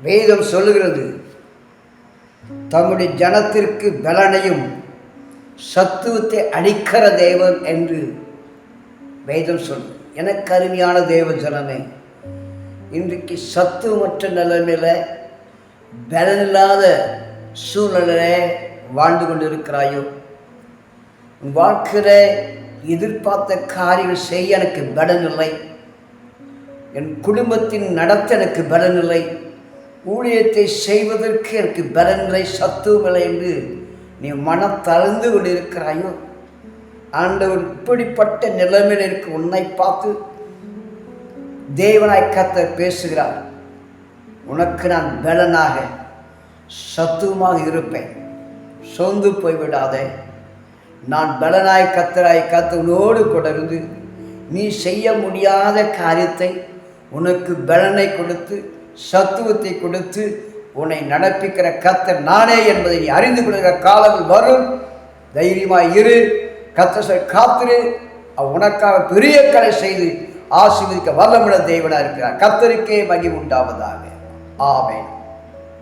வேதம் சொல்லுகிறது. தம்முடைய ஜனத்திற்கு பலனையும் சத்துவத்தை அளிக்கிற தேவன் என்று வேதம் சொல்லு எனக்கு அருமையான தேவ ஜனமே இன்றைக்கு சத்துவமற்ற நிலைமையில் பலனில்லாத சூழ்நிலையில வாழ்ந்து கொண்டு இருக்கிறாயோ உன் வாழ்க்கையில் எதிர்பார்த்த காரியம் செய்ய எனக்கு பலனில்லை என் குடும்பத்தின் நடத்த எனக்கு பலனில்லை ஊழியத்தை செய்வதற்கு எனக்கு பலன்களை சத்துவங்களை என்று நீ மனம் தளர்ந்து கொண்டிருக்கிறாயோ? ஆண்டவர் இப்படிப்பட்ட நிலைமையில் இருக்க. உன்னை பார்த்து தேவனாய் கத்த பேசுகிறார். உனக்கு நான் பலனாக சத்துவமாக இருப்பேன். சொந்து போய்விடாதே. நான் பலனாய் கத்தராய் கத்தவனோடு கொடர்ந்து நீ செய்ய முடியாத காரியத்தை உனக்கு பலனை கொடுத்து சத்துவத்தை கொடுத்து உன்னை நடப்பிக்கிற கத்தர் நானே என்பதை நீ அறிந்து கொள்கிற காலங்கள் வரும். தைரியமாக இரு. கத்த காத்திரு. உனக்காக பெரிய கலை செய்து ஆசீர்வதிக்க வல்லமுள்ள தேவனாக இருக்கிறார். கத்தருக்கே மகி உண்டாவதாக. ஆமென்.